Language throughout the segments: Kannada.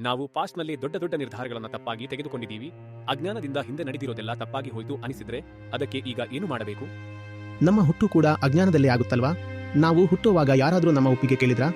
ನಾವು ಪಾಸ್ಟ್ನಲ್ಲಿ ದೊಡ್ಡ ದೊಡ್ಡ ನಿರ್ಧಾರಗಳನ್ನ ತಪ್ಪಾಗಿ ತೆಗೆದುಕೊಂಡಿದ್ದೀವಿ. ಅಜ್ಞಾನದಿಂದ ಹಿಂದೆ ನಡೆದಿರೋದೆಲ್ಲ ತಪ್ಪಾಗಿ ಹೋಯಿತು ಅನಿಸಿದ್ರೆ ಅದಕ್ಕೆ ಈಗ ಏನು ಮಾಡಬೇಕು? ನಮ್ಮ ಹುಟ್ಟು ಕೂಡ ಅಜ್ಞಾನದಲ್ಲೇ ಆಗುತ್ತಲ್ವಾ? ನಾವು ಹುಟ್ಟುವಾಗ ಯಾರಾದರೂ ನಮ್ಮ ಒಪ್ಪಿಗೆ ಕೇಳಿದ್ರಾ?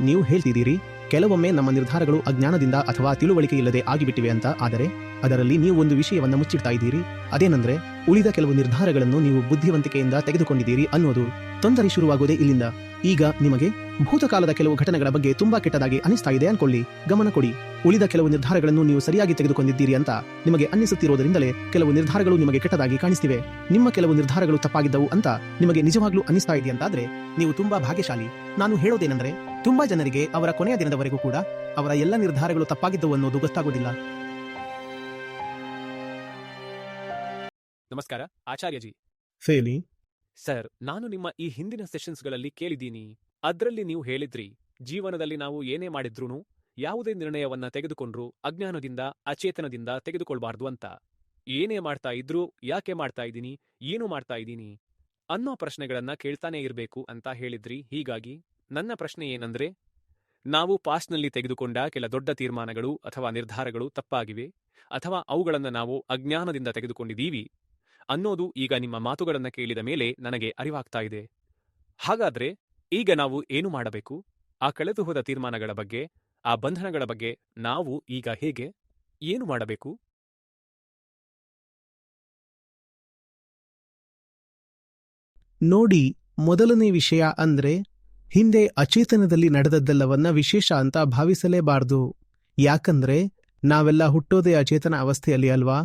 ನೀವು ಹೇಳ್ತಿದ್ದೀರಿ? ಕೆಲವೊಮ್ಮೆ ನಮ್ಮ ನಿರ್ಧಾರಗಳು ಅಜ್ಞಾನದಿಂದ ಅಥವಾ ತಿಳುವಳಿಕೆ ಇಲ್ಲದೆ ಆಗಿಬಿಟ್ಟಿವೆ ಅಂತ. ಆದರೆ ಅದರಲ್ಲಿ ನೀವು ಒಂದು ವಿಷಯವನ್ನು ಮುಚ್ಚಿಡ್ತಾ ಇದ್ದೀರಿ. ಅದೇನೆಂದರೆ, ಉಳಿದ ಕೆಲವು ನಿರ್ಧಾರಗಳನ್ನು ನೀವು ಬುದ್ಧಿವಂತಿಕೆಯಿಂದ ತೆಗೆದುಕೊಂಡಿದ್ದೀರಿ ಅನ್ನೋದು ತೊಂದರೆ ಶುರುವಾಗೋದೇ ಇಲ್ಲಿಂದ. ಈಗ ನಿಮಗೆ ಭೂತಕಾಲದ ಕೆಲವು ಘಟನೆಗಳ ಬಗ್ಗೆ ತುಂಬಾ ಕೆಟ್ಟದಾಗಿ ಅನಿಸ್ತಾ ಇದೆ ಅನ್ಕೊಳ್ಳಿ. ಗಮನ ಕೊಡಿ. ಉಳಿದ ಕೆಲವು ನಿರ್ಧಾರಗಳನ್ನು ನೀವು ಸರಿಯಾಗಿ ತೆಗೆದುಕೊಂಡಿದ್ದೀರಿ ಅಂತ ನಿಮಗೆ ಅನ್ನಿಸುತ್ತಿರುವುದರಿಂದಲೇ ಕೆಲವು ನಿರ್ಧಾರಗಳು ನಿಮಗೆ ಕೆಟ್ಟದಾಗಿ ಕಾಣಿಸ್ತಿವೆ. ನಿಮ್ಮ ಕೆಲವು ನಿರ್ಧಾರಗಳು ತಪ್ಪಾಗಿದ್ದವು ಅಂತ ನಿಮಗೆ ನಿಜವಾಗ್ಲೂ ಅನಿಸ್ತಾ ಇದೆಯಂತಾದ್ರೆ ನೀವು ತುಂಬಾ ಭಾಗ್ಯಶಾಲಿ. ನಾನು ಹೇಳೋದೇನೆಂದ್ರೆ ತುಂಬಾ ಜನರಿಗೆ ಅವರ ಕೊನೆಯ ದಿನದವರೆಗೂ ಕೂಡ ಅವರ ಎಲ್ಲ ನಿರ್ಧಾರಗಳು ತಪ್ಪಾಗಿದ್ದವು ಅನ್ನೋದು ಗೊತ್ತಾಗೋದಿಲ್ಲ. ನಮಸ್ಕಾರ ಆಚಾರ್ಯಜಿ ಸೇಲಿ ಸರ್ ನಾನು ನಿಮ್ಮ ಈ ಹಿಂದಿನ ಸೆಷನ್ಸ್ಗಳಲ್ಲಿ ಕೇಳಿದ್ದೀನಿ. ಅದರಲ್ಲಿ ನೀವು ಹೇಳಿದ್ರಿ ಜೀವನದಲ್ಲಿ ನಾವು ಏನೇ ಮಾಡಿದ್ರೂನು ಯಾವುದೇ ನಿರ್ಣಯವನ್ನ ತೆಗೆದುಕೊಂಡ್ರು ಅಜ್ಞಾನದಿಂದ ಅಚೇತನದಿಂದ ತೆಗೆದುಕೊಳ್ಬಾರ್ದು ಅಂತ. ಏನೇ ಮಾಡ್ತಾ ಇದ್ರೂ ಯಾಕೆ ಮಾಡ್ತಾ ಇದ್ದೀನಿ ಏನು ಮಾಡ್ತಾ ಇದ್ದೀನಿ ಅನ್ನೋ ಪ್ರಶ್ನೆಗಳನ್ನ ಕೇಳ್ತಾನೆ ಇರಬೇಕು ಅಂತ ಹೇಳಿದ್ರಿ ಹೀಗಾಗಿ ನನ್ನ ಪ್ರಶ್ನೆ ಏನಂದ್ರೆ, ನಾವು ಪಾಸ್ಟ್ನಲ್ಲಿ ತೆಗೆದುಕೊಂಡ ಕೆಲ ದೊಡ್ಡ ತೀರ್ಮಾನಗಳು ಅಥವಾ ನಿರ್ಧಾರಗಳು ತಪ್ಪಾಗಿವೆ, ಅಥವಾ ಅವುಗಳನ್ನು ನಾವು ಅಜ್ಞಾನದಿಂದ ತೆಗೆದುಕೊಂಡಿದ್ದೀವಿ ಅನ್ನೋದು ಈಗ ನಿಮ್ಮ ಮಾತುಗಳನ್ನು ಕೇಳಿದ ಮೇಲೆ ನನಗೆ ಅರಿವಾಗ್ತಾ ಇದೆ. ಹಾಗಾದ್ರೆ ಈಗ ನಾವು ಏನು ಮಾಡಬೇಕು? ಆ ಕಳೆದು ಹೋದ ತೀರ್ಮಾನಗಳ ಬಗ್ಗೆ, ಆ ಬಂಧನಗಳ ಬಗ್ಗೆ ನಾವು ಈಗ ಹೇಗೆ ಏನು ಮಾಡಬೇಕು? ನೋಡಿ, ಮೊದಲನೇ ವಿಷಯ ಅಂದ್ರೆ ಹಿಂದೆ ಅಚೇತನದಲ್ಲಿ ನಡೆದದ್ದೆಲ್ಲವನ್ನ ವಿಶೇಷ ಅಂತ ಭಾವಿಸಲೇಬಾರ್ದು. ಯಾಕಂದ್ರೆ, ನಾವೆಲ್ಲ ಹುಟ್ಟೋದೇ ಅಚೇತನ ಅವಸ್ಥೆಯಲ್ಲಿ ಅಲ್ವಾ?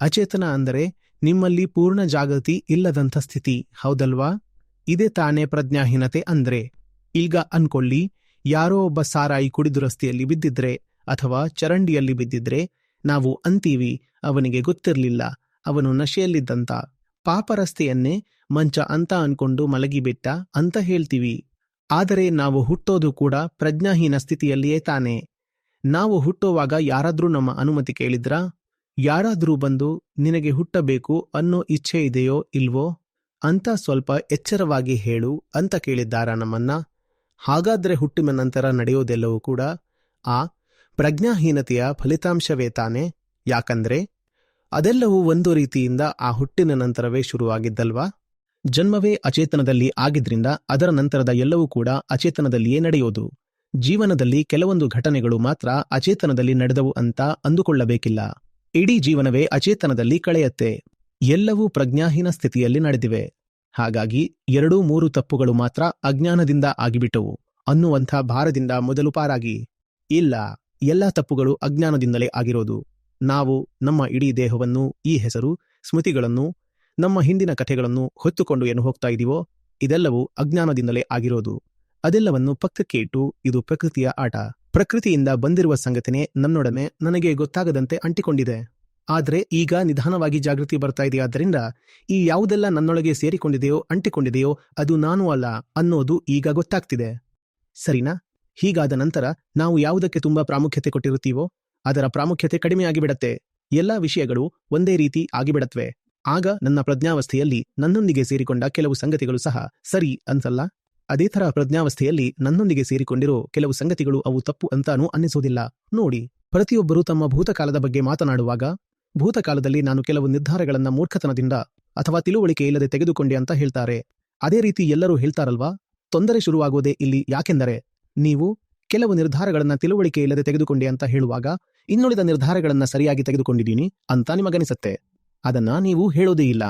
ಅಚೇತನ ಅಂದರೆ ನಿಮ್ಮಲ್ಲಿ ಪೂರ್ಣ ಜಾಗೃತಿ ಇಲ್ಲದಂಥ ಸ್ಥಿತಿ, ಹೌದಲ್ವಾ? ಇದೇ ತಾನೇ ಪ್ರಜ್ಞಾಹೀನತೆ ಅಂದ್ರೆ. ಈಗ ಅನ್ಕೊಳ್ಳಿ, ಯಾರೋ ಒಬ್ಬ ಸಾರಾಯಿ ಕುಡಿದು ರಸ್ತೆಯಲ್ಲಿ ಬಿದ್ದಿದ್ರೆ ಅಥವಾ ಚರಂಡಿಯಲ್ಲಿ ಬಿದ್ದಿದ್ರೆ ನಾವು ಅಂತೀವಿ, ಅವನಿಗೆ ಗೊತ್ತಿರಲಿಲ್ಲ, ಅವನು ನಶೆಯಲ್ಲಿದ್ದಂತ. ಪಾಪರಸ್ತೆಯನ್ನೇ ಮಂಚ ಅಂತ ಅನ್ಕೊಂಡು ಮಲಗಿಬಿಟ್ಟ ಅಂತ ಹೇಳ್ತೀವಿ. ಆದರೆ ನಾವು ಹುಟ್ಟೋದು ಕೂಡ ಪ್ರಜ್ಞಾಹೀನ ಸ್ಥಿತಿಯಲ್ಲಿಯೇ ತಾನೆ. ನಾವು ಹುಟ್ಟುವಾಗ ಯಾರಾದ್ರೂ ನಮ್ಮ ಅನುಮತಿ ಕೇಳಿದ್ರಾ? ಯಾರಾದ್ರೂ ಬಂದು ನಿನಗೆ ಹುಟ್ಟಬೇಕು ಅನ್ನೋ ಇಚ್ಛೆ ಇದೆಯೋ ಇಲ್ವೋ? ಅಂತ ಸ್ವಲ್ಪ ಎಚ್ಚರವಾಗಿ ಹೇಳು ಅಂತ ಕೇಳಿದ್ದಾರ ನಮ್ಮನ್ನ? ಹಾಗಾದ್ರೆ ಹುಟ್ಟಿನ ನಂತರ ನಡೆಯೋದೆಲ್ಲವೂ ಕೂಡ ಆ ಪ್ರಜ್ಞಾಹೀನತೆಯ ಫಲಿತಾಂಶವೇ ತಾನೆ? ಯಾಕಂದ್ರೆ ಅದೆಲ್ಲವೂ ಒಂದು ರೀತಿಯಿಂದ ಆ ಹುಟ್ಟಿನ ನಂತರವೇ ಶುರುವಾಗಿದ್ದಲ್ವಾ? ಜನ್ಮವೇ ಅಚೇತನದಲ್ಲಿ ಆಗಿದ್ರಿಂದ ಅದರ ನಂತರದ ಎಲ್ಲವೂ ಕೂಡ ಅಚೇತನದಲ್ಲಿಯೇ ನಡೆಯೋದು. ಜೀವನದಲ್ಲಿ ಕೆಲವೊಂದು ಘಟನೆಗಳು ಮಾತ್ರ ಅಚೇತನದಲ್ಲಿ ನಡೆದವು ಅಂತ ಅಂದುಕೊಳ್ಳಬೇಕಿಲ್ಲ. ಇಡೀ ಜೀವನವೇ ಅಚೇತನದಲ್ಲಿ ಕಳೆಯತ್ತೆ. ಎಲ್ಲವೂ ಪ್ರಜ್ಞಾಹೀನ ಸ್ಥಿತಿಯಲ್ಲಿ ನಡೆದಿವೆ. ಹಾಗಾಗಿ ಎರಡೂ ಮೂರು ತಪ್ಪುಗಳು ಮಾತ್ರ ಅಜ್ಞಾನದಿಂದ ಆಗಿಬಿಟ್ಟವು. ಅನ್ನುವಂಥ ಭಾರದಿಂದ ಮೊದಲು ಪಾರಾಗಿ. ಇಲ್ಲ, ಎಲ್ಲ ತಪ್ಪುಗಳು ಅಜ್ಞಾನದಿಂದಲೇ ಆಗಿರೋದು. ನಾವು, ನಮ್ಮ ಇಡೀ ದೇಹವನ್ನು, ಈ ಹೆಸರು, ಸ್ಮೃತಿಗಳನ್ನು ನಮ್ಮ ಹಿಂದಿನ ಕಥೆಗಳನ್ನು ಹೊತ್ತುಕೊಂಡು ಏನು ಹೋಗ್ತಾ ಇದೀವೋ, ಇದೆಲ್ಲವೂ ಅಜ್ಞಾನದಿಂದಲೇ ಆಗಿರೋದು. ಅದೆಲ್ಲವನ್ನು ಪಕ್ಕಕ್ಕೆ ಇಟ್ಟು ಇದು ಪ್ರಕೃತಿಯ ಆಟ. ಪ್ರಕೃತಿಯಿಂದ ಬಂದಿರುವ ಸಂಗತಿನೇ ನನ್ನೊಡನೆ ನನಗೆ ಗೊತ್ತಾಗದಂತೆ ಅಂಟಿಕೊಂಡಿದೆ. ಆದರೆ ಈಗ ನಿಧಾನವಾಗಿ ಜಾಗೃತಿ ಬರ್ತಾ ಇದೆಯಾದ್ದರಿಂದ ಈ ಯಾವುದೆಲ್ಲ ನನ್ನೊಳಗೆ ಸೇರಿಕೊಂಡಿದೆಯೋ, ಅಂಟಿಕೊಂಡಿದೆಯೋ, ಅದು ನಾನು ಅಲ್ಲ ಅನ್ನೋದು ಈಗ ಗೊತ್ತಾಗ್ತಿದೆ. ಸರಿನಾ? ಹೀಗಾದ ನಂತರ ನಾವು ಯಾವುದಕ್ಕೆ ತುಂಬಾ ಪ್ರಾಮುಖ್ಯತೆ ಕೊಟ್ಟಿರುತ್ತೀವೋ, ಅದರ ಪ್ರಾಮುಖ್ಯತೆ ಕಡಿಮೆಯಾಗಿಬಿಡತ್ತೆ. ಎಲ್ಲ ವಿಷಯಗಳು ಒಂದೇ ರೀತಿ ಆಗಿಬಿಡತ್ವೆ. ಆಗ ನನ್ನ ಪ್ರಜ್ಞಾವಸ್ಥೆಯಲ್ಲಿ ನನ್ನೊಂದಿಗೆ ಸೇರಿಕೊಂಡ ಕೆಲವು ಸಂಗತಿಗಳು ಸಹ ಸರಿ ಅನ್ಸಲ್ಲ ಅದೇ ಥರ ಪ್ರಜ್ಞಾವಸ್ಥೆಯಲ್ಲಿ ನನ್ನೊಂದಿಗೆ ಸೇರಿಕೊಂಡಿರೋ ಕೆಲವು ಸಂಗತಿಗಳು ಅವು ತಪ್ಪು ಅಂತಾನೂ ಅನ್ನಿಸೋದಿಲ್ಲ. ನೋಡಿ, ಪ್ರತಿಯೊಬ್ಬರೂ ತಮ್ಮ ಭೂತಕಾಲದ ಬಗ್ಗೆ ಮಾತನಾಡುವಾಗ, ಭೂತಕಾಲದಲ್ಲಿ ನಾನು ಕೆಲವು ನಿರ್ಧಾರಗಳನ್ನ ಮೂರ್ಖತನದಿಂದ ಅಥವಾ ತಿಳುವಳಿಕೆ ಇಲ್ಲದೆ ತೆಗೆದುಕೊಂಡೆ ಅಂತ ಹೇಳ್ತಾರೆ. ಅದೇ ರೀತಿ ಎಲ್ಲರೂ ಹೇಳ್ತಾರಲ್ವಾ? ತೊಂದರೆ ಶುರುವಾಗೋದೇ ಇಲ್ಲಿ ಯಾಕೆಂದರೆ, ನೀವು ಕೆಲವು ನಿರ್ಧಾರಗಳನ್ನ ತಿಳುವಳಿಕೆ ಇಲ್ಲದೆ ತೆಗೆದುಕೊಂಡೆ ಅಂತ ಹೇಳುವಾಗ, ಇನ್ನುಳಿದ ನಿರ್ಧಾರಗಳನ್ನ ಸರಿಯಾಗಿ ತೆಗೆದುಕೊಂಡಿದ್ದೀನಿ ಅಂತ ನಿಮಗನಿಸತ್ತೆ. ಅದನ್ನ ನೀವು ಹೇಳೋದೇ ಇಲ್ಲ.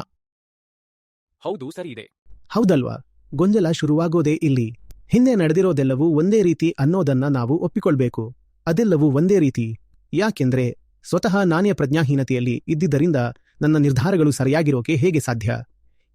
ಹೌದು ಸರಿ ಇದೆ. ಹೌದಲ್ವಾ? ಗೊಂದಲ ಶುರುವಾಗೋದೇ ಇಲ್ಲಿ. ಹಿಂದೆ ನಡೆದಿರೋದೆಲ್ಲವೂ ಒಂದೇ ರೀತಿ ಅನ್ನೋದನ್ನ ನಾವು ಒಪ್ಪಿಕೊಳ್ಬೇಕು. ಅದೆಲ್ಲವೂ ಒಂದೇ ರೀತಿ. ಯಾಕೆಂದ್ರೆ ಸ್ವತಃ ನಾನೇ ಪ್ರಜ್ಞಾಹೀನತೆಯಲ್ಲಿ ಇದ್ದಿದ್ದರಿಂದ ನನ್ನ ನಿರ್ಧಾರಗಳು ಸರಿಯಾಗಿರೋಕೆ ಹೇಗೆ ಸಾಧ್ಯ?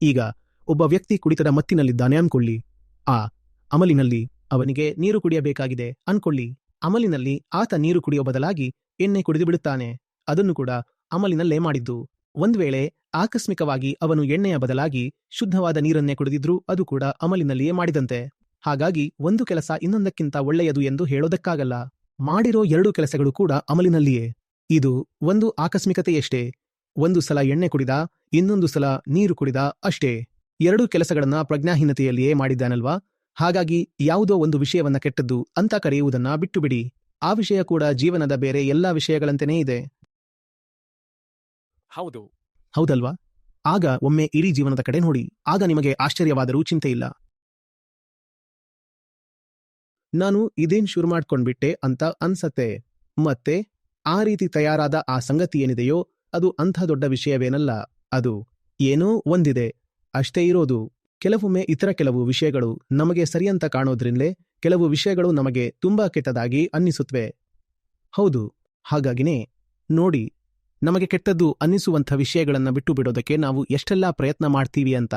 ಈಗ ಒಬ್ಬ ವ್ಯಕ್ತಿ ಕುಡಿತದ ಮತ್ತಿನಲ್ಲಿದ್ದಾನೆ ಅನ್ಕೊಳ್ಳಿ. ಆ ಅಮಲಿನಲ್ಲಿ ಅವನಿಗೆ ನೀರು ಕುಡಿಯಬೇಕಾಗಿದೆ. ಅನ್ಕೊಳ್ಳಿ. ಅಮಲಿನಲ್ಲಿ ಆತ ನೀರು ಕುಡಿಯೋ ಬದಲಾಗಿ ಎಣ್ಣೆ ಕುಡಿದು ಬಿಡುತ್ತಾನೆ. ಅದನ್ನು ಕೂಡ ಅಮಲಿನಲ್ಲೇ ಮಾಡಿದ್ದು. ಒಂದ್ ವೇಳೆ ಆಕಸ್ಮಿಕವಾಗಿ ಅವನು ಎಣ್ಣೆಯ ಬದಲಾಗಿ ಶುದ್ಧವಾದ ನೀರನ್ನೇ ಕುಡಿದಿದ್ರೂ ಅದು ಕೂಡ ಅಮಲಿನಲ್ಲಿಯೇ ಮಾಡಿದಂತೆ. ಹಾಗಾಗಿ ಒಂದು ಕೆಲಸ ಇನ್ನೊಂದಕ್ಕಿಂತ ಒಳ್ಳೆಯದು ಎಂದು ಹೇಳೋದಕ್ಕಾಗಲ್ಲ. ಮಾಡಿರೋ ಎರಡು ಕೆಲಸಗಳು ಕೂಡ ಅಮಲಿನಲ್ಲಿಯೇ. ಇದು ಒಂದು ಆಕಸ್ಮಿಕತೆಯಷ್ಟೇ. ಒಂದು ಸಲ ಎಣ್ಣೆ ಕುಡಿದ, ಇನ್ನೊಂದು ಸಲ ನೀರು ಕುಡಿದ ಅಷ್ಟೇ. ಎರಡೂ ಕೆಲಸಗಳನ್ನ ಪ್ರಜ್ಞಾಹೀನತೆಯಲ್ಲಿಯೇ ಮಾಡಿದ್ದಾನಲ್ವಾ? ಹಾಗಾಗಿ ಯಾವುದೋ ಒಂದು ವಿಷಯವನ್ನ ಕೆಟ್ಟದ್ದು ಅಂತ ಕರೆಯುವುದನ್ನ ಬಿಟ್ಟುಬಿಡಿ. ಆ ವಿಷಯ ಕೂಡ ಜೀವನದ ಬೇರೆ ಎಲ್ಲಾ ವಿಷಯಗಳಂತೆಯೇ ಇದೆ. ಹೌದು. ಹೌದಲ್ವಾ? ಆಗ ಒಮ್ಮೆ ಇಡೀ ಜೀವನದ ಕಡೆ ನೋಡಿ, ಆಗ ನಿಮಗೆ ಆಶ್ಚರ್ಯವಾದರೂ ಚಿಂತೆ ಇಲ್ಲ. ನಾನು ಇದೇನ್ ಶುರು ಮಾಡ್ಕೊಂಡ್ಬಿಟ್ಟೆ ಅಂತ ಅನ್ಸತ್ತೆ. ಮತ್ತೆ, ಆ ರೀತಿ ತಯಾರಾದ ಆ ಸಂಗತಿ ಏನಿದೆಯೋ, ಅದು ಅಂಥ ದೊಡ್ಡ ವಿಷಯವೇನಲ್ಲ, ಅದು ಏನೋ ಒಂದಿದೆ. ಅಷ್ಟೇ ಇರೋದು, ಕೆಲವೊಮ್ಮೆ ಇತರ ಕೆಲವು ವಿಷಯಗಳು ನಮಗೆ ಸರಿಯಂತ ಕಾಣೋದ್ರಿಂದಲೇ, ಕೆಲವು ವಿಷಯಗಳು ನಮಗೆ ತುಂಬಾ ಕೆಟ್ಟದಾಗಿ ಅನ್ನಿಸುತ್ತವೆ ಹೌದು, ಹಾಗಾಗಿನೇ, ನೋಡಿ ನಮಗೆ ಕೆಟ್ಟದ್ದು ಅನ್ನಿಸುವಂಥ ವಿಷಯಗಳನ್ನು ಬಿಟ್ಟು ಬಿಡೋದಕ್ಕೆ ನಾವು ಎಷ್ಟೆಲ್ಲ ಪ್ರಯತ್ನ ಮಾಡ್ತೀವಿ ಅಂತ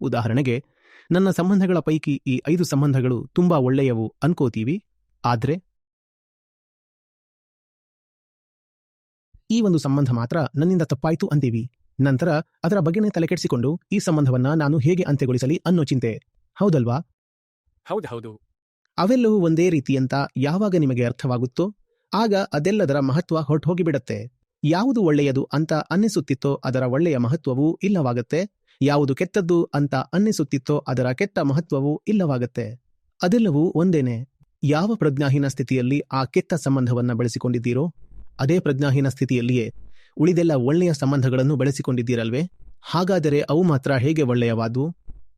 ಉದಾಹರಣೆಗೆ ನನ್ನ ಸಂಬಂಧಗಳ ಪೈಕಿ ಈ ಐದು ಸಂಬಂಧಗಳು ತುಂಬಾ ಒಳ್ಳೆಯವು ಅನ್ಕೋತೀವಿ ಆದ್ರೆ ಈ ಒಂದು ಸಂಬಂಧ ಮಾತ್ರ ನನ್ನಿಂದ ತಪ್ಪಾಯ್ತು ಅಂತೀವಿ. ನಂತರ ಅದರ ಬಗ್ಗೆನೇ ತಲೆಕೆಡಿಸಿಕೊಂಡು ಈ ಸಂಬಂಧವನ್ನ ನಾನು ಹೇಗೆ ಅಂತ್ಯಗೊಳಿಸಲಿ ಅನ್ನೋ ಚಿಂತೆ. ಹೌದಲ್ವಾ? ಹೌದು ಹೌದು. ಅವೆಲ್ಲವೂ ಒಂದೇ ರೀತಿ ಅಂತ ಯಾವಾಗ ನಿಮಗೆ ಅರ್ಥವಾಗುತ್ತೋ ಆಗ ಅದೆಲ್ಲದರ ಮಹತ್ವ ಹೊರಟೋಗಿಬಿಡತ್ತೆ. ಯಾವುದು ಒಳ್ಳೆಯದು ಅಂತ ಅನ್ನಿಸುತ್ತಿತ್ತೋ ಅದರ ಒಳ್ಳೆಯ ಮಹತ್ವವೂ ಇಲ್ಲವಾಗುತ್ತೆ. ಯಾವುದು ಕೆಟ್ಟದ್ದು ಅಂತ ಅನ್ನಿಸುತ್ತಿತ್ತೋ ಅದರ ಕೆಟ್ಟ ಮಹತ್ವವೂ ಇಲ್ಲವಾಗುತ್ತೆ. ಅದೆಲ್ಲವೂ ಒಂದೇನೆ. ಯಾವ ಪ್ರಜ್ಞಾಹೀನ ಸ್ಥಿತಿಯಲ್ಲಿ ಆ ಕೆಟ್ಟ ಸಂಬಂಧವನ್ನ ಬೆಳೆಸಿಕೊಂಡಿದ್ದೀರೋ, ಅದೇ ಪ್ರಜ್ಞಾಹೀನ ಸ್ಥಿತಿಯಲ್ಲಿಯೇ ಉಳಿದೆಲ್ಲ ಒಳ್ಳೆಯ ಸಂಬಂಧಗಳನ್ನು ಬೆಳೆಸಿಕೊಂಡಿದ್ದೀರಲ್ವೇ? ಹಾಗಾದರೆ ಅವು ಮಾತ್ರ ಹೇಗೆ ಒಳ್ಳೆಯವಾದವು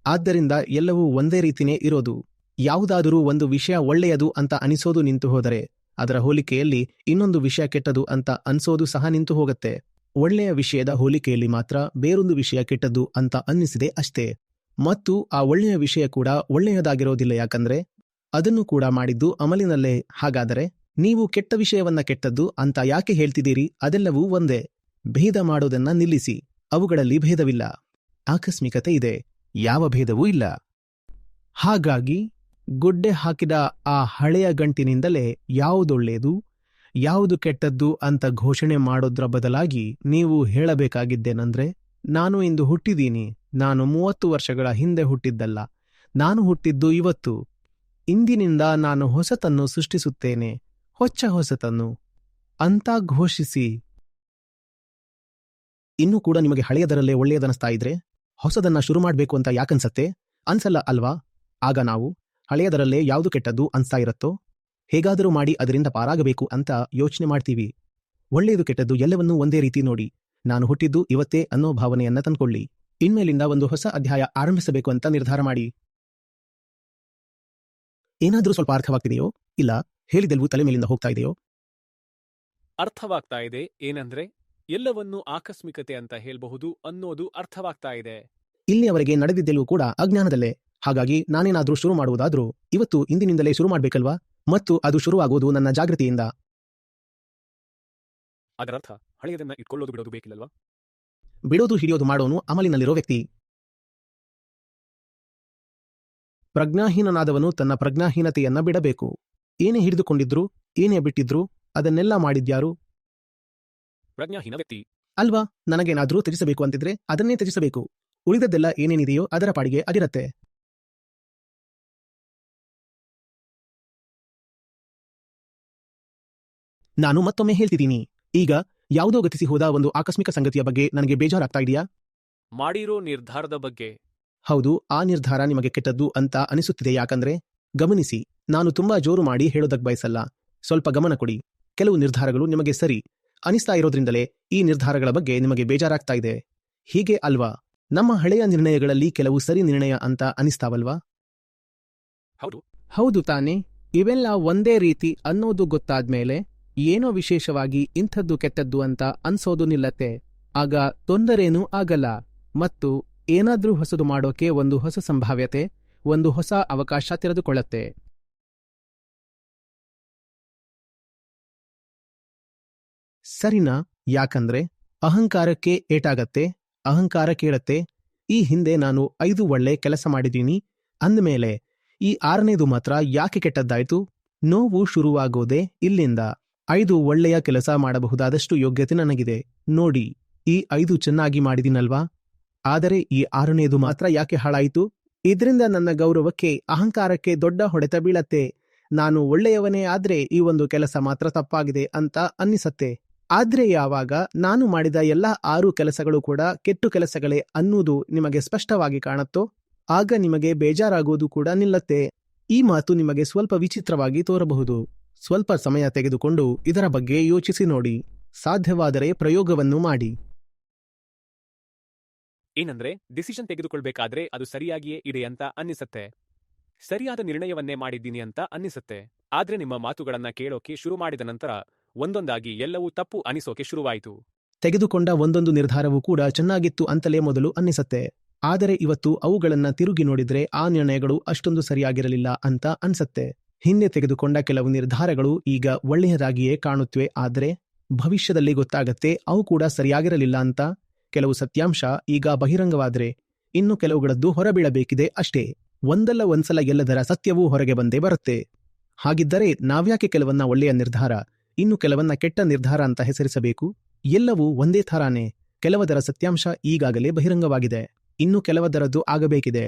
ಆದ್ದರಿಂದ ಎಲ್ಲವೂ ಒಂದೇ ರೀತಿನೇ ಇರೋದು. ಯಾವುದಾದರೂ ಒಂದು ವಿಷಯ ಒಳ್ಳೆಯದು ಅಂತ ಅನಿಸೋದು ನಿಂತು ಹೋದರೆ ಅದರ ಹೋಲಿಕೆಯಲ್ಲಿ ಇನ್ನೊಂದು ವಿಷಯ ಕೆಟ್ಟದು ಅಂತ ಅನ್ಸೋದು ಸಹ ನಿಂತು ಹೋಗುತ್ತೆ. ಒಳ್ಳೆಯ ವಿಷಯದ ಹೋಲಿಕೆಯಲ್ಲಿ ಮಾತ್ರ ಬೇರೊಂದು ವಿಷಯ ಕೆಟ್ಟದ್ದು ಅಂತ ಅನ್ನಿಸಿದೆ ಅಷ್ಟೇ. ಮತ್ತು ಆ ಒಳ್ಳೆಯ ವಿಷಯ ಕೂಡ ಒಳ್ಳೆಯದಾಗಿರೋದಿಲ್ಲ ಯಾಕಂದ್ರೆ? ಅದನ್ನು ಕೂಡ ಮಾಡಿದ್ದು ಅಮಲಿನಲ್ಲೇ. ಹಾಗಾದರೆ ನೀವು ಕೆಟ್ಟ ವಿಷಯವನ್ನ ಕೆಟ್ಟದ್ದು ಅಂತ ಯಾಕೆ ಹೇಳ್ತಿದ್ದೀರಿ? ಅದೆಲ್ಲವೂ ಒಂದೇ. ಭೇದ ಮಾಡೋದನ್ನ ನಿಲ್ಲಿಸಿ. ಅವುಗಳಲ್ಲಿ ಭೇದವಿಲ್ಲ. ಆಕಸ್ಮಿಕತೆ ಇದೆ. ಯಾವ ಭೇದವೂ ಇಲ್ಲ. ಹಾಗಾಗಿ ಗುಡ್ಡೆ ಹಾಕಿದ ಆ ಹಳೆಯ ಗಂಟಿನಿಂದಲೇ ಯಾವುದೊಳ್ಳೆಯದು, ಯಾವುದು ಕೆಟ್ಟದ್ದು ಅಂತ ಘೋಷಣೆ ಮಾಡೋದ್ರ ಬದಲಾಗಿ ನೀವು ಹೇಳಬೇಕಾಗಿದ್ದೇನಂದ್ರೆ, ನಾನು ಇಂದು ಹುಟ್ಟಿದೀನಿ ನಾನು ಮೂವತ್ತು ವರ್ಷಗಳ ಹಿಂದೆ ಹುಟ್ಟಿದ್ದಲ್ಲ, ನಾನು ಹುಟ್ಟಿದ್ದು ಇವತ್ತು, ಇಂದಿನಿಂದ ನಾನು ಹೊಸತನ್ನು ಸೃಷ್ಟಿಸುತ್ತೇನೆ, ಹೊಚ್ಚ ಹೊಸತನ್ನು ಅಂತ ಘೋಷಿಸಿ. ಇನ್ನೂ ಕೂಡ ನಿಮಗೆ ಹಳೆಯದರಲ್ಲೇ ಒಳ್ಳೆಯದನಿಸ್ತಾ ಇದ್ರೆ, ಹೊಸದನ್ನ ಶುರು ಮಾಡಬೇಕು ಅಂತ ಯಾಕನ್ಸತ್ತೆ? ಅನ್ಸಲ್ಲ ಅಲ್ವಾ? ಆಗ ನಾವು ಹಳೆಯದರಲ್ಲೇ ಯಾವುದು ಕೆಟ್ಟದ್ದು ಅನ್ಸ್ತಾ ಇರತ್ತೋ? ಹೇಗಾದರೂ ಮಾಡಿ ಅದರಿಂದ ಪಾರಾಗಬೇಕು ಅಂತ ಯೋಚನೆ ಮಾಡ್ತೀವಿ. ಒಳ್ಳೆಯದು ಕೆಟ್ಟದ್ದು ಎಲ್ಲವನ್ನೂ ಒಂದೇ ರೀತಿ ನೋಡಿ. ನಾನು ಹುಟ್ಟಿದ್ದು ಇವತ್ತೇ ಅನ್ನೋ ಭಾವನೆಯನ್ನ ತಂದ್ಕೊಳ್ಳಿ. ಇನ್ಮೇಲಿಂದ ಒಂದು ಹೊಸ ಅಧ್ಯಾಯ ಆರಂಭಿಸಬೇಕು ಅಂತ ನಿರ್ಧಾರ ಮಾಡಿ. ಏನಾದರೂ ಸ್ವಲ್ಪ ಅರ್ಥವಾಗ್ತಿದೆಯೋ? ಇಲ್ಲ ಹೇಳಿದೆಲ್ವೂ ತಲೆ ಮೇಲಿಂದ ಹೋಗ್ತಾ ಇದೆಯೋ? ಅರ್ಥವಾಗ್ತಾ ಇದೆ. ಏನಂದ್ರೆ ಎಲ್ಲವನ್ನೂ ಆಕಸ್ಮಿಕತೆ ಅಂತ ಹೇಳ್ಬಹುದು ಅನ್ನೋದು ಅರ್ಥವಾಗ್ತಾ ಇದೆ. ಇಲ್ಲಿಯವರೆಗೆ ನಡೆದಿದ್ದೆಲ್ಲವೂ ಕೂಡ ಅಜ್ಞಾನದಲ್ಲೇ. ಹಾಗಾಗಿ ನಾನೇನಾದರೂ ಶುರು ಮಾಡುವುದಾದ್ರೂ ಇವತ್ತು ಇಂದಿನಿಂದಲೇ ಶುರು ಮಾಡಬೇಕಲ್ವಾ? ಮತ್ತು ಅದು ಶುರುವಾಗುವುದು ನನ್ನ ಜಾಗೃತಿಯಿಂದ. ಅದರರ್ಥ ಹಳೆಯದನ್ನ ಇಟ್ಕೊಳ್ಳೋದು ಬಿಡೋದು ಬೇಕಿಲ್ಲಲ್ವಾ? ಬಿಡೋದು ಹಿಡಿಯೋದು ಮಾಡೋನು ಅಮಲಿನಲ್ಲಿರೋ ವ್ಯಕ್ತಿ. ಪ್ರಜ್ಞಾಹೀನನಾದವನು ತನ್ನ ಪ್ರಜ್ಞಾಹೀನತೆಯನ್ನ ಬಿಡಬೇಕು. ಏನೇ ಹಿಡಿದುಕೊಂಡಿದ್ರು ಏನೇ ಬಿಟ್ಟಿದ್ರು ಅದನ್ನೆಲ್ಲ ಮಾಡಿದ್ಯಾರು? ಪ್ರಜ್ಞಾಹೀನ ವ್ಯಕ್ತಿ. ಅಲ್ವಾ? ನನಗೇನಾದ್ರೂ ತ್ಯಜಿಸಬೇಕು ಅಂತಿದ್ರೆ ಅದನ್ನೇ ತ್ಯಜಿಸಬೇಕು. ಉಳಿದದ್ದೆಲ್ಲ ಏನೇನಿದೆಯೋ ಅದರ ಪಾಡಿಗೆ ಅದಿರತ್ತೆ. ನಾನು ಮತ್ತೊಮ್ಮೆ ಹೇಳ್ತಿದ್ದೀನಿ. ಈಗ ಯಾವುದೋ ಗತಿಸಿ ಹೋದ ಒಂದು ಆಕಸ್ಮಿಕ ಸಂಗತಿಯ ಬಗ್ಗೆ ನನಗೆ ಬೇಜಾರಾಗ್ತಾ ಇದೆಯಾ? ಮಾಡಿರೋ ನಿರ್ಧಾರದ ಬಗ್ಗೆ. ಹೌದು ಆ ನಿರ್ಧಾರ ನಿಮಗೆ ಕೆಟ್ಟದ್ದು ಅಂತ ಅನಿಸುತ್ತಿದೆ ಯಾಕಂದ್ರೆ ಗಮನಿಸಿ ನಾನು ತುಂಬಾ ಜೋರು ಮಾಡಿ ಹೇಳೋದಕ್ ಬಯಸಲ್ಲ. ಸ್ವಲ್ಪ ಗಮನ ಕೊಡಿ. ಕೆಲವು ನಿರ್ಧಾರಗಳು ನಿಮಗೆ ಸರಿ. ಅನಿಸ್ತಾ ಇರೋದ್ರಿಂದಲೇ ಈ ನಿರ್ಧಾರಗಳ ಬಗ್ಗೆ ನಿಮಗೆ ಬೇಜಾರಾಗ್ತಾ ಇದೆ. ಹೀಗೆ ಅಲ್ವಾ? ನಮ್ಮ ಹಳೆಯ ನಿರ್ಣಯಗಳಲ್ಲಿ ಕೆಲವು ಸರಿ ನಿರ್ಣಯ ಅಂತ ಅನಿಸ್ತಾವಲ್ವಾ? ಹೌದು. ಹೌದು ತಾನೇ. ಇವೆಲ್ಲ ಒಂದೇ ರೀತಿ ಅನ್ನೋದು ಗೊತ್ತಾದ್ಮೇಲೆ ಏನೋ ವಿಶೇಷವಾಗಿ ಇಂಥದ್ದು ಕೆಟ್ಟದ್ದು ಅಂತ ಅನ್ಸೋದು ನಿಲ್ಲತ್ತೆ. ಆಗ ತೊಂದರೇನೂ ಆಗಲ್ಲ. ಮತ್ತು ಏನಾದ್ರೂ ಹೊಸದು ಮಾಡೋಕೆ ಒಂದು ಹೊಸ ಸಂಭಾವ್ಯತೆ, ಒಂದು ಹೊಸ ಅವಕಾಶ ತೆರೆದುಕೊಳ್ಳತ್ತೆ. ಸರಿನಾ? ಯಾಕಂದ್ರೆ ಅಹಂಕಾರಕ್ಕೆ ಏಟಾಗತ್ತೆ, ಅಹಂಕಾರ ಕೇಳತ್ತೆ. ಈ ಹಿಂದೆ ನಾನು ಐದು ಒಳ್ಳೆ ಕೆಲಸ ಮಾಡಿದ್ದೀನಿ. ಅಂದಮೇಲೆ ಈ ಆರನೇದು ಮಾತ್ರ ಯಾಕೆ ಕೆಟ್ಟದ್ದಾಯ್ತು? ನೋವು ಶುರುವಾಗೋದೆ ಇಲ್ಲಿಂದ. ಐದು ಒಳ್ಳೆಯ ಕೆಲಸ ಮಾಡಬಹುದಾದಷ್ಟು ಯೋಗ್ಯತೆ ನನಗಿದೆ. ನೋಡಿ, ಈ ಐದು ಚೆನ್ನಾಗಿ ಮಾಡಿದಿನಲ್ವಾ? ಆದರೆ ಈ ಆರನೇದು ಮಾತ್ರ ಯಾಕೆ ಹಾಳಾಯಿತು? ಇದರಿಂದ ನನ್ನ ಗೌರವಕ್ಕೆ, ಅಹಂಕಾರಕ್ಕೆ ದೊಡ್ಡ ಹೊಡೆತ ಬೀಳತ್ತೆ. ನಾನು ಒಳ್ಳೆಯವನೇ ಆದ್ರೆ ಈ ಒಂದು ಕೆಲಸ ಮಾತ್ರ ತಪ್ಪಾಗಿದೆ ಅಂತ ಅನ್ನಿಸತ್ತೆ. ಆದ್ರೆ ಯಾವಾಗ ನಾನು ಮಾಡಿದ ಎಲ್ಲಾ ಆರು ಕೆಲಸಗಳು ಕೂಡ ಕೆಟ್ಟು ಕೆಲಸಗಳೇ ಅನ್ನುವುದು ನಿಮಗೆ ಸ್ಪಷ್ಟವಾಗಿ ಕಾಣತ್ತೋ? ಆಗ ನಿಮಗೆ ಬೇಜಾರಾಗುವುದು ಕೂಡ ನಿಲ್ಲತ್ತೆ. ಈ ಮಾತು ನಿಮಗೆ ಸ್ವಲ್ಪ ವಿಚಿತ್ರವಾಗಿ ತೋರಬಹುದು. ಸ್ವಲ್ಪ ಸಮಯ ತೆಗೆದುಕೊಂಡು ಇದರ ಬಗ್ಗೆ ಯೋಚಿಸಿ ನೋಡಿ. ಸಾಧ್ಯವಾದರೆ ಪ್ರಯೋಗವನ್ನು ಮಾಡಿ. ಏನಂದ್ರೆ ಡಿಸಿಷನ್ ತೆಗೆದುಕೊಳ್ಬೇಕಾದ್ರೆ ಅದು ಸರಿಯಾಗಿಯೇ ಇದೆ ಅಂತ ಅನ್ನಿಸತ್ತೆ. ಸರಿಯಾದ ನಿರ್ಣಯವನ್ನೇ ಮಾಡಿದ್ದೀನಿ ಅಂತ ಅನ್ನಿಸತ್ತೆ. ಆದ್ರೆ ನಿಮ್ಮ ಮಾತುಗಳನ್ನ ಕೇಳೋಕೆ ಶುರು ಮಾಡಿದ ನಂತರ ಒಂದೊಂದಾಗಿ ಎಲ್ಲವೂ ತಪ್ಪು ಅನಿಸೋಕೆ ಶುರುವಾಯಿತು. ತೆಗೆದುಕೊಂಡ ಒಂದೊಂದು ನಿರ್ಧಾರವೂ ಕೂಡ ಚೆನ್ನಾಗಿತ್ತು ಅಂತಲೇ ಮೊದಲು ಅನ್ನಿಸತ್ತೆ. ಆದರೆ ಇವತ್ತು ಅವುಗಳನ್ನ ತಿರುಗಿ ನೋಡಿದ್ರೆ ಆ ನಿರ್ಣಯಗಳು ಅಷ್ಟೊಂದು ಸರಿಯಾಗಿರಲಿಲ್ಲ ಅಂತ ಅನ್ಸತ್ತೆ. ಹಿಂದೆ ತೆಗೆದುಕೊಂಡ ಕೆಲವು ನಿರ್ಧಾರಗಳು ಈಗ ಒಳ್ಳೆಯದಾಗಿಯೇ ಕಾಣುತ್ತವೆ. ಆದರೆ ಭವಿಷ್ಯದಲ್ಲಿ ಗೊತ್ತಾಗತ್ತೆ ಅವು ಕೂಡ ಸರಿಯಾಗಿರಲಿಲ್ಲ ಅಂತ ಕೆಲವು ಸತ್ಯಾಂಶ ಈಗ ಬಹಿರಂಗವಾದರೆ ಇನ್ನು ಕೆಲವುಗಳದ್ದು ಹೊರಬೀಳಬೇಕಿದೆ ಅಷ್ಟೇ. ಒಂದಲ್ಲ ಒಂದ್ಸಲ ಎಲ್ಲದರ ಸತ್ಯವೂ ಹೊರಗೆ ಬಂದೇ ಬರುತ್ತೆ. ಹಾಗಿದ್ದರೆ ನಾವ್ಯಾಕೆ ಕೆಲವನ್ನ ಒಳ್ಳೆಯ ನಿರ್ಧಾರ, ಇನ್ನು ಕೆಲವನ್ನ ಕೆಟ್ಟ ನಿರ್ಧಾರ ಅಂತ ಹೆಸರಿಸಬೇಕು? ಎಲ್ಲವೂ ಒಂದೇ ಥರಾನೇ. ಕೆಲವದರ ಸತ್ಯಾಂಶ ಈಗಾಗಲೇ ಬಹಿರಂಗವಾಗಿದೆ. ಇನ್ನು ಕೆಲವದರದ್ದು ಆಗಬೇಕಿದೆ.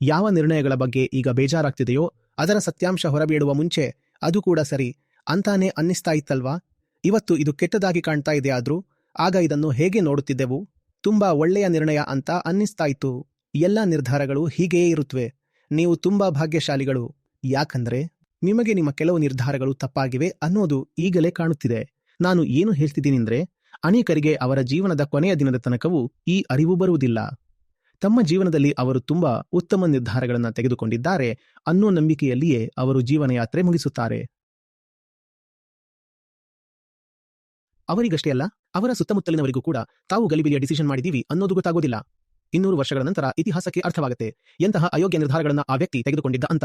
ಯಾವ ನಿರ್ಣಯಗಳ ಬಗ್ಗೆ ಈಗ ಬೇಜಾರಾಗ್ತಿದೆಯೋ ಅದರ ಸತ್ಯಾಂಶ ಹೊರಬೀಳುವ ಮುಂಚೆ ಅದು ಕೂಡ ಸರಿ ಅಂತಾನೆ ಅನ್ನಿಸ್ತಾ ಇತ್ತಲ್ವಾ? ಇವತ್ತು ಇದು ಕೆಟ್ಟದಾಗಿ ಕಾಣ್ತಾ ಇದೆ ಆದರೂ, ಆಗ ಇದನ್ನು ಹೇಗೆ ನೋಡುತ್ತಿದ್ದೆವು? ತುಂಬಾ ಒಳ್ಳೆಯ ನಿರ್ಣಯ ಅಂತ ಅನ್ನಿಸ್ತಾ ಇತ್ತು. ಎಲ್ಲಾ ನಿರ್ಧಾರಗಳು ಹೀಗೆಯೇ ಇರುತ್ತವೆ ನೀವು ತುಂಬಾ ಭಾಗ್ಯಶಾಲಿಗಳು. ಯಾಕಂದ್ರೆ, ನಿಮಗೆ ನಿಮ್ಮ ಕೆಲವು ನಿರ್ಧಾರಗಳು ತಪ್ಪಾಗಿವೆ ಅನ್ನೋದು ಈಗಲೇ ಕಾಣುತ್ತಿದೆ. ನಾನು ಏನು ಹೇಳ್ತಿದ್ದೀನಿಂದ್ರೆ, ಅನೇಕರಿಗೆ ಅವರ ಜೀವನದ ಕೊನೆಯ ದಿನದ ತನಕವೂ ಈ ಅರಿವು ಬರುವುದಿಲ್ಲ. ತಮ್ಮ ಜೀವನದಲ್ಲಿ ಅವರು ತುಂಬಾ ಉತ್ತಮ ನಿರ್ಧಾರಗಳನ್ನು ತೆಗೆದುಕೊಂಡಿದ್ದಾರೆ ಅನ್ನೋ ನಂಬಿಕೆಯಲ್ಲಿಯೇ ಅವರು ಜೀವನಯಾತ್ರೆ ಮುಗಿಸುತ್ತಾರೆ. ಅವರಿಗಷ್ಟೇ ಅಲ್ಲ, ಅವರ ಸುತ್ತಮುತ್ತಲಿನವರಿಗೂ ಕೂಡ ತಾವು ಗಲಿಬಿಲಿಯ ಡಿಸಿಷನ್ ಮಾಡಿದೀವಿ ಅನ್ನೋದು ಗೊತ್ತಾಗೋದಿಲ್ಲ. ಇನ್ನೂರು ವರ್ಷಗಳ ನಂತರ ಇತಿಹಾಸಕ್ಕೆ ಅರ್ಥವಾಗುತ್ತೆ, ಎಂತಹ ಅಯೋಗ್ಯ ನಿರ್ಧಾರಗಳನ್ನು ಆ ವ್ಯಕ್ತಿ ತೆಗೆದುಕೊಂಡಿದ್ದ ಅಂತ.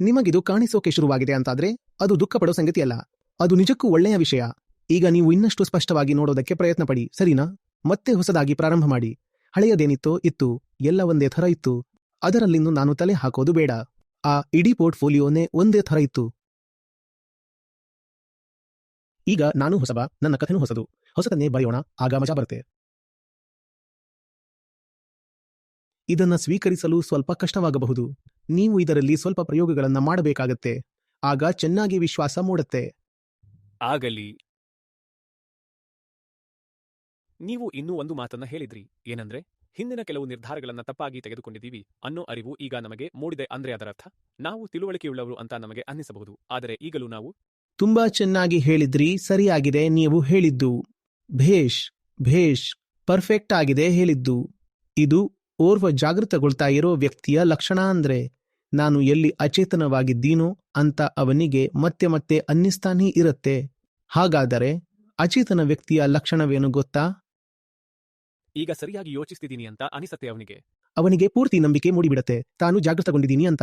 ನಿಮಗಿದು ಕಾಣಿಸೋಕೆ ಶುರುವಾಗಿದೆ ಅಂತಾದ್ರೆ ಅದು ದುಃಖ ಪಡೋ ಸಂಗತಿಯಲ್ಲ, ಅದು ನಿಜಕ್ಕೂ ಒಳ್ಳೆಯ ವಿಷಯ. ಈಗ ನೀವು ಇನ್ನಷ್ಟು ಸ್ಪಷ್ಟವಾಗಿ ನೋಡೋದಕ್ಕೆ ಪ್ರಯತ್ನ ಪಡಿ, ಸರಿನಾ? ಮತ್ತೆ ಹೊಸದಾಗಿ ಪ್ರಾರಂಭ ಮಾಡಿ. ಹಳೆಯದೇನಿತ್ತೋ, ಇತ್ತು, ಎಲ್ಲ ಒಂದೇ ಥರ ಇತ್ತು. ಅದರಲ್ಲಿಂದು ನಾನು ತಲೆ ಹಾಕೋದು ಬೇಡ. ಆ ಇಡೀ ಪೋರ್ಟ್ಫೋಲಿಯೋನೇ ಒಂದೇ ಥರ ಇತ್ತು. ಈಗ ನಾನು ಹೊಸಬ, ನನ್ನ ಕಥೆನೂ ಹೊಸದು. ಹೊಸತನ್ನೇ ಬರೆಯೋಣ, ಆಗ ಮಜಾ ಬರುತ್ತೆ. ಇದನ್ನ ಸ್ವೀಕರಿಸಲು ಸ್ವಲ್ಪ ಕಷ್ಟವಾಗಬಹುದು. ನೀವು ಇದರಲ್ಲಿ ಸ್ವಲ್ಪ ಪ್ರಯೋಗಗಳನ್ನ ಮಾಡಬೇಕಾಗತ್ತೆ. ಆಗ ಚೆನ್ನಾಗಿ ವಿಶ್ವಾಸ ಮೂಡುತ್ತೆ. ಆಗಲಿ. ನೀವು ಇನ್ನೂ ಒಂದು ಮಾತನ್ನ ಹೇಳಿದ್ರಿ. ಏನಂದ್ರೆ, ಹಿಂದಿನ ಕೆಲವು ನಿರ್ಧಾರಗಳನ್ನ ತಪ್ಪಾಗಿ ತೆಗೆದುಕೊಂಡಿದ್ದೀವಿ ಅನ್ನೋ ಅರಿವು ಈಗ ನಮಗೆ ಮೂಡಿದೆ ಅಂದ್ರೆ ಅದರರ್ಥ ನಾವು ತಿಳುವಳಿಕೆಯುಳ್ಳವರು ಅಂತ ನಮಗೆ ಅನ್ನಿಸಬಹುದು. ಆದರೆ ಈಗಲೂ ನಾವು ತುಂಬಾ ಚೆನ್ನಾಗಿ ಹೇಳಿದ್ರಿ, ಸರಿಯಾಗಿದೆ ನೀವು ಹೇಳಿದ್ದು. ಭೇಷ್ ಭೇಷ್, ಪರ್ಫೆಕ್ಟ್ ಆಗಿದೆ ಹೇಳಿದ್ದು. ಇದು ಓರ್ವ ಜಾಗೃತಗೊಳ್ತಾ ಇರೋ ವ್ಯಕ್ತಿಯ ಲಕ್ಷಣ ಅಂದ್ರೆ, ನಾನು ಎಲ್ಲಿ ಅಚೇತನವಾಗಿದ್ದೀನೋ ಅಂತ ಅವನಿಗೆ ಮತ್ತೆ ಮತ್ತೆ ಅನ್ನಿಸ್ತಾನೇ ಇರುತ್ತೆ. ಹಾಗಾದರೆ ಅಚೇತನ ವ್ಯಕ್ತಿಯ ಲಕ್ಷಣವೇನು ಗೊತ್ತಾ? ಈಗ ಸರಿಯಾಗಿ ಯೋಚಿಸ್ತಿದ್ದೀನಿ ಅಂತ ಅನಿಸತ್ತೆ ಅವನಿಗೆ. ಅವನಿಗೆ ಪೂರ್ತಿ ನಂಬಿಕೆ ಮೂಡಿಬಿಡತ್ತೆ. ತಾನು ಜಾಗೃತಗೊಂಡಿದ್ದೀನಿ ಅಂತ.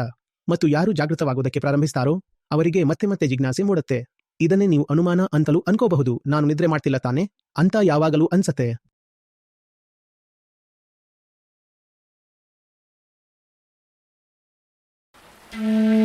ಮತ್ತು ಯಾರು ಜಾಗೃತವಾಗುವುದಕ್ಕೆ ಪ್ರಾರಂಭಿಸ್ತಾರೋ, ಅವರಿಗೆ ಮತ್ತೆ ಮತ್ತೆ ಜಿಜ್ಞಾಸೆ ಮೂಡುತ್ತೆ. ಇದನ್ನೇ ನೀವು ಅನುಮಾನ ಅಂತಲೂ ಅನ್ಕೋಬಹುದು. ನಾನು ನಿದ್ರೆ ಮಾಡ್ತಿಲ್ಲ ತಾನೆ? ಅಂತ ಯಾವಾಗಲೂ ಅನ್ಸತ್ತೆ. Thank